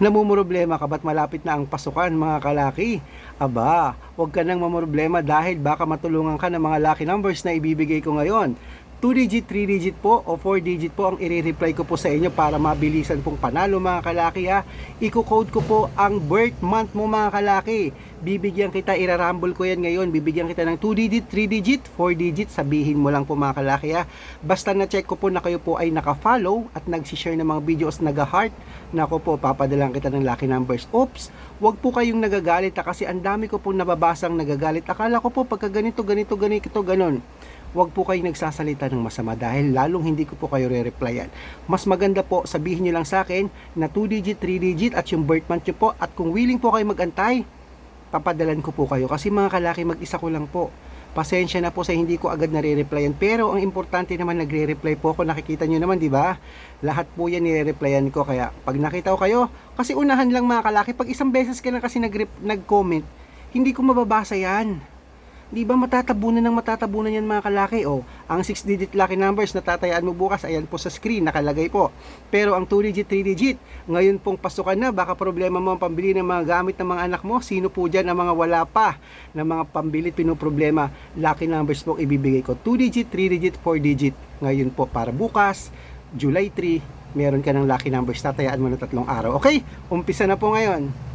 Namumroblema ka ba't malapit na ang pasukan mga kalaki? Aba, huwag ka nang mamroblema dahil baka matulungan ka ng mga lucky numbers na ibibigay ko ngayon. 2 digit, 3 digit po o 4 digit po ang i-reply ko po sa inyo para mabilisan pong panalo mga kalaki ha. Iko-code ko po ang birth month mo mga kalaki. Bibigyan kita, irarambol ko yan ngayon. Bibigyan kita ng 2 digit, 3 digit, 4 digit. Sabihin mo lang po mga kalaki ha. Basta na-check ko po na kayo po ay naka-follow at nag-share ng mga videos naga-heart. Nako po, papadalang kita ng lucky numbers. Oops, wag po kayong nagagalit ha, kasi ang dami ko po nababasang nagagalit. Akala ko po pagka ganito, ganito, ganito, ganon huwag po kayong nagsasalita ng masama dahil lalong hindi ko po kayo re-replyan. Mas maganda po, sabihin nyo lang sa akin na 2 digit, 3 digit at yung birth month nyo po. At kung willing po kayo magantay, papadalan ko po kayo. Kasi mga kalaki mag-isa ko lang po. Pasensya na po sa hindi ko agad nare-replyan. Pero ang importante naman nagre-reply po ako. Nakikita nyo naman di ba? Lahat po yan nire-replyan ko. Kaya pag nakita ko kayo kasi unahan lang mga kalaki pag isang beses ka lang kasi nag- nag-comment hindi ko mababasa yan Di ba matatabunan ng matatabunan yan mga kalaki? O, ang 6 digit lucky numbers na tatayaan mo bukas, ayan po sa screen, nakalagay po. Pero ang 2 digit, 3 digit, ngayon pong pasukan na, baka problema mo ang pambili ng mga gamit ng mga anak mo. Sino po dyan ang mga wala pa ng mga pambili, pinoproblema? Lucky numbers po ibibigay ko. 2 digit, 3 digit, 4 digit. Ngayon po para bukas, July 3, meron ka ng lucky numbers, tatayaan mo na tatlong araw. Okay, umpisa na po ngayon.